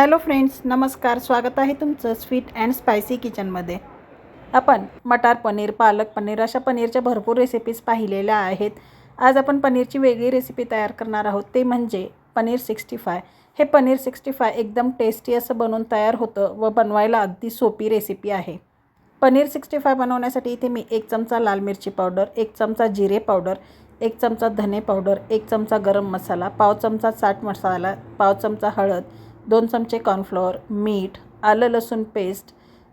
Hello friends नमस्कार स्वागत आहे तुमचं स्वीट अँड स्पायसी किचनमध्ये. आपण मटार पनीर पालक पनीर अशा पनीरच्या भरपूर रेसिपीज पाहिलेल्या आहेत. आज आपण पनीरची वेगळी रेसिपी तयार करणार आहोत ते म्हणजे पनीर सिक्स्टी फाय हे पनीर सिक्स्टी फाय एकदम टेस्टी असं बनवून तयार होतं व बनवायला अगदी सोपी रेसिपी आहे. पनीर सिक्स्टी फाय बनवण्यासाठी इथे मी एक चमचा लाल मिरची पावडर एक चमचा जिरे पावडर एक चमचा धने पावडर एक चमचा गरम मसाला पाव चमचा चाट मसाला पाव चमचा हळद दोन चमचे कॉर्नफ्लोअर मीठ आलं लसूण पेस्ट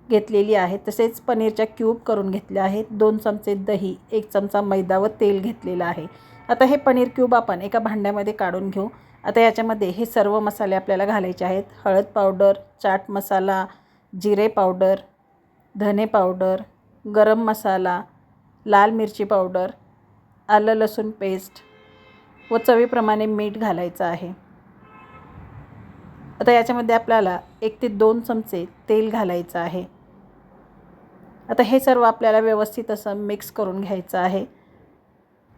घेतलेली आहे. तसेच पनीरच्या क्यूब करून घेतल्या आहेत. दोन चमचे दही एक चमचा मैदा व तेल घेतलेलं आहे. आता हे पनीर क्यूब आपण एका भांड्यामध्ये काढून घेऊ. आता याच्यामध्ये हे सर्व मसाले आपल्याला घालायचे आहेत. हळद पावडर चाट मसाला जिरे पावडर धने पावडर गरम मसाला लाल मिरची पावडर आलं लसूण पेस्ट व चवीप्रमाणे मीठ घालायचं आहे. आता याच्यामध्ये आपल्याला एक ते दोन चमचे तेल घालायचं आहे. आता हे सर्व आपल्याला व्यवस्थित असं मिक्स करून घ्यायचं आहे.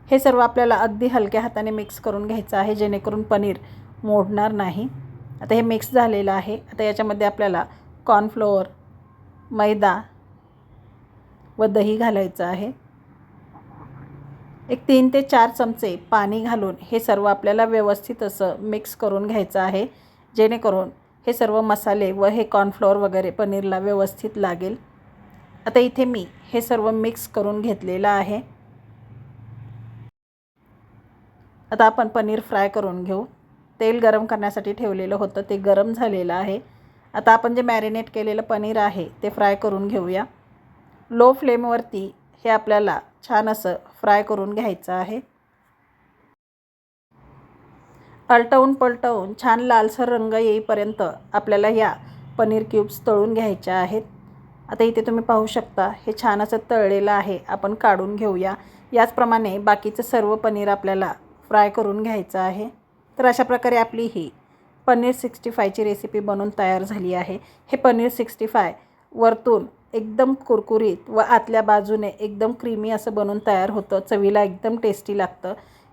हे सर्व आपल्याला अगदी हलक्या हाताने मिक्स करून घ्यायचं आहे जेणेकरून पनीर मोडणार नाही. आता हे मिक्स झालेलं आहे. आता याच्यामध्ये आपल्याला कॉर्नफ्लोअर मैदा व दही घालायचं आहे. एक तीन ते चार चमचे पाणी घालून हे सर्व आपल्याला व्यवस्थित असं मिक्स करून घ्यायचं आहे. जेणेकरून हे सर्व मसाले व हे कॉर्नफ्लोअर वगैरे पनीरला व्यवस्थित लागेल. आता इथे मी हे सर्व मिक्स करून घेतलेलं आहे. आता आपण पनीर फ्राय करून घेऊ. तेल गरम करण्यासाठी ठेवलेलं होतं ते गरम झालेलं आहे. आता आपण जे मॅरिनेट केलेलं पनीर आहे ते फ्राय करून घेऊया. लो फ्लेमवरती हे आपल्याला छान असं फ्राय करून घ्यायचं आहे. आलटवून पलटवून छान लालसर रंग येईपर्यंत आपल्याला या पनीर क्यूब्स तळून घ्यायच्या आहेत. आता इथे तुम्ही पाहू शकता हे छान असं तळलेलं आहे. आपण काढून घेऊया. याचप्रमाणे बाकीचं सर्व पनीर आपल्याला फ्राय करून घ्यायचं आहे. तर अशा प्रकारे आपली ही पनीर सिक्स्टी फायची रेसिपी बनवून तयार झाली आहे. हे पनीर सिक्स्टी फाय वरतून एकदम कुरकुरीत व आतल्या बाजूने एकदम क्रीमी असं बनून तयार होतं. चवीला एकदम टेस्टी लागतं.